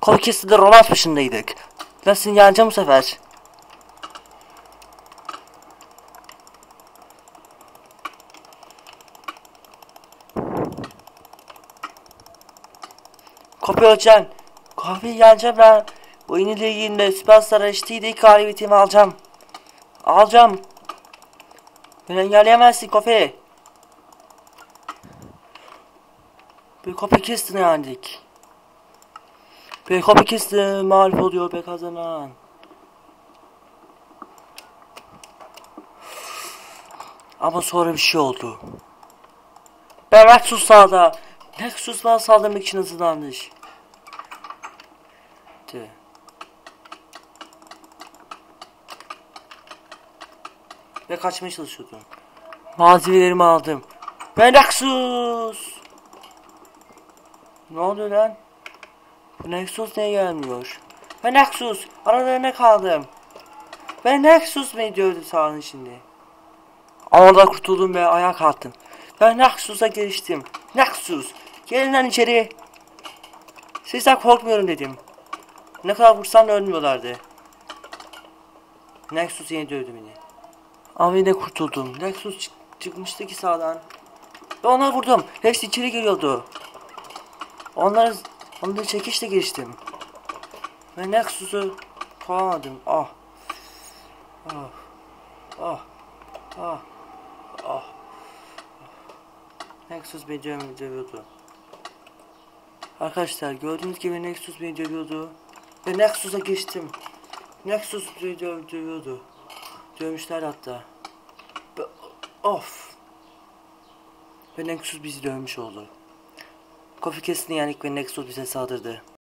Kolkes'te romans peşindeydik. Seni yeneceğim bu sefer. Kopya öleceğim. Kopya yeneceğim ben. Bu yeni liginde Superstar HD'de galibiyetimi alacağım. Alacağım. Beni engelleyemezsin Kofi. Bir Kofi kestin yendik. Kofi kestin mağlup oluyor be kazanan. Ama sonra bir şey oldu. Ben Nexus sağda. Nexus bana saldırmak için. De. Ve kaçmaya çalışıyordum. Malzemelerimi aldım. Ben Nexus. Ne oluyor lan? Nexus niye gelmiyor? Ben Nexus. Aralarına kaldım. Ben Nexus beni dövdü sağın şimdi. Orada kurtuldum ve ayağa kalktım. Ben Nexus'a geçtim. Nexus. Gelin lan içeri. Sizden korkmuyorum dedim. Ne kadar vursam da ölmüyorlardı. Nexus yine dövdü beni. Ama yine kurtuldum. Nexus çık- çıkmıştı ki sağdan. Ve ona vurdum. Hepsi içeri geliyordu. Onları, onları çekişle geçtim. Ve Nexus'u kovamadım. Ah. Ah. Ah. Ah. Ah. Nexus beni döv- dövüyordu. Arkadaşlar gördüğünüz gibi Nexus beni dövüyordu. Ve Nexus'a geçtim. Nexus beni döv dövüyordu. Dövmüşler hatta. Ve- of. Ve Nexus bizi dövmüş oldu. Coffee kesin yenik ve Nexus bize saldırdı.